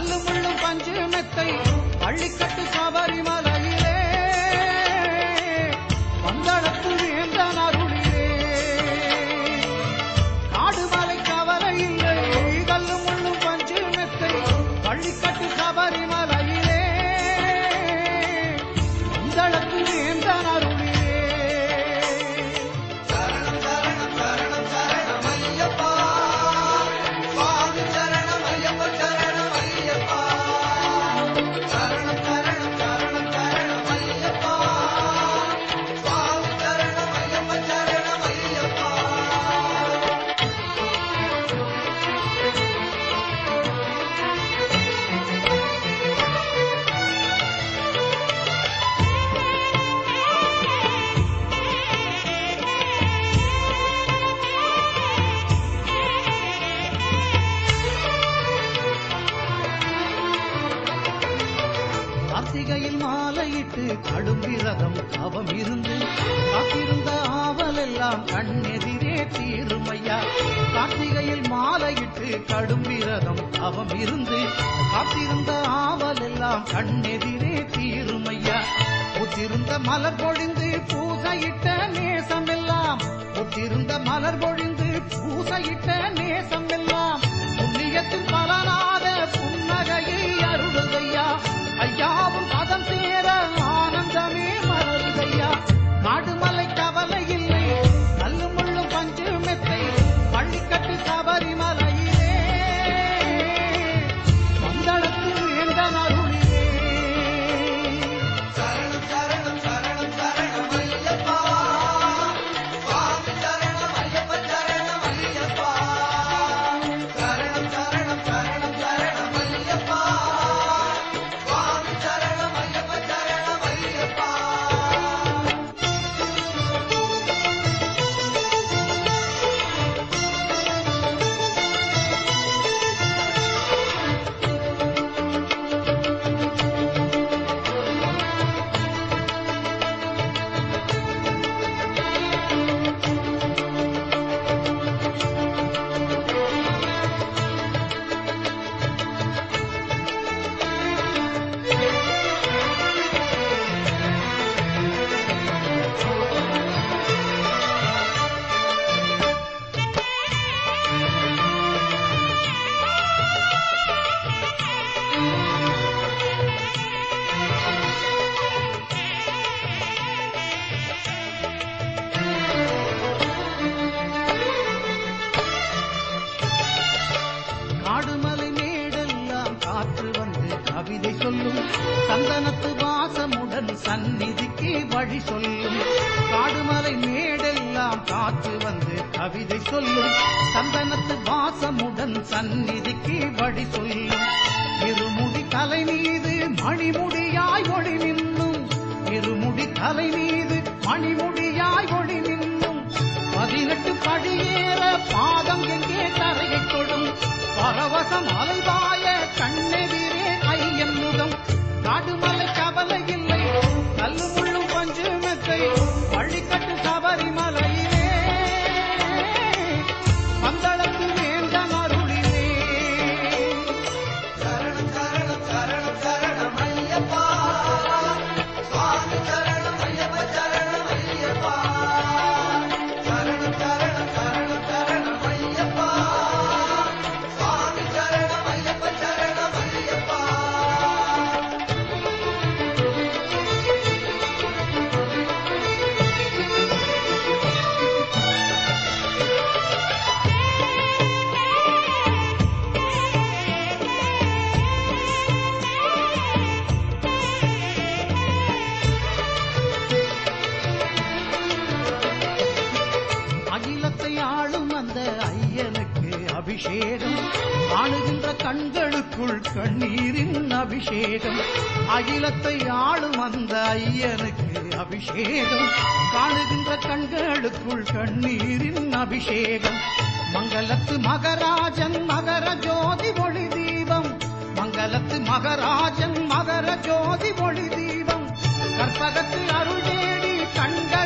கல்லு முள்ளும் பஞ்சு மெத்தை பள்ளிக்கட்டு சபரிமலை கார்த்திகையில் மாலையிட்டு கடும் விரதம் அவம் இருந்து காத்திருந்த ஆவல் எல்லாம் கண்ணெதிரே தீருமையா கார்த்திகையில் மாலையிட்டு கடும் விரதம் அவம் இருந்து காத்திருந்த ஆவல் எல்லாம் கண்ணெதிரே தீருமையா புத்திருந்த மலர் பொழிந்து பூசையிட்ட நேசமெல்லாம் புத்திருந்த மலர் பொழிந்து பூசையிட்ட நேசமெல்லாம். புண்ணியத்தின் பல भैया சொல்லும். சந்தனத்து வாசமுடன் சந்நிதிக்கு வழி சொல்லும். காடுமலை மேடெல்லாம் காற்று வந்து கவிதை சொல்லும். சந்தனத்து வாசமுடன் சந்நிதிக்கு வழி சொல்லும். இருமுடி தலை மீது மணிமுடியாய் ஒளி நின்னும். இருமுடி தலை மீது மணிமுடியாய் ஒளி நின்னும். பதினெட்டு படியேற பாதம் எங்கே தரையை தொடும்? பரவசம் அலைவாய கண்ணெதிரே கண்களுக்குள் கண்ணீரின் அபிஷேகம். அகிலத்தை ஆளும் அந்த ஐயனுக்கு அபிஷேகம். காணுகின்ற கண்களுக்குள் கண்ணீரின் அபிஷேகம். மங்களத்து மகராஜன் மகர ஜோதி ஒளி தீபம். மங்களத்து மகராஜன் மகர ஜோதி ஒளி தீபம். கற்பகத்து அருள் தேடி கண்ட